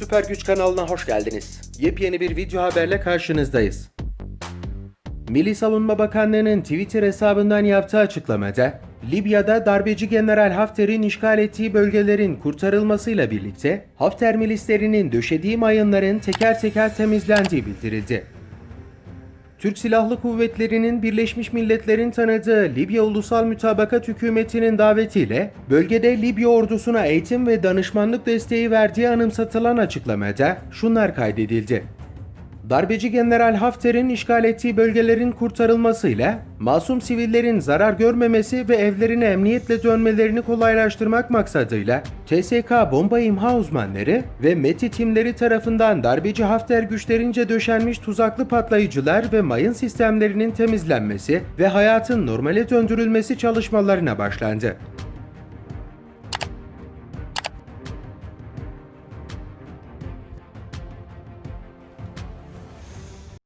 Süper Güç kanalına hoş geldiniz. Yepyeni bir video haberle karşınızdayız. Milli Savunma Bakanlığı'nın Twitter hesabından yaptığı açıklamada, Libya'da darbeci General Hafter'in işgal ettiği bölgelerin kurtarılmasıyla birlikte Hafter milislerinin döşediği mayınların teker teker temizlendiği bildirildi. Türk Silahlı Kuvvetleri'nin Birleşmiş Milletler'in tanıdığı Libya Ulusal Mütabakat Hükümeti'nin davetiyle bölgede Libya ordusuna eğitim ve danışmanlık desteği verdiği anımsatılan açıklamada şunlar kaydedildi. Darbeci General Hafter'in işgal ettiği bölgelerin kurtarılmasıyla masum sivillerin zarar görmemesi ve evlerine emniyetle dönmelerini kolaylaştırmak maksadıyla TSK bomba imha uzmanları ve METI timleri tarafından darbeci Hafter güçlerince döşenmiş tuzaklı patlayıcılar ve mayın sistemlerinin temizlenmesi ve hayatın normale döndürülmesi çalışmalarına başlandı.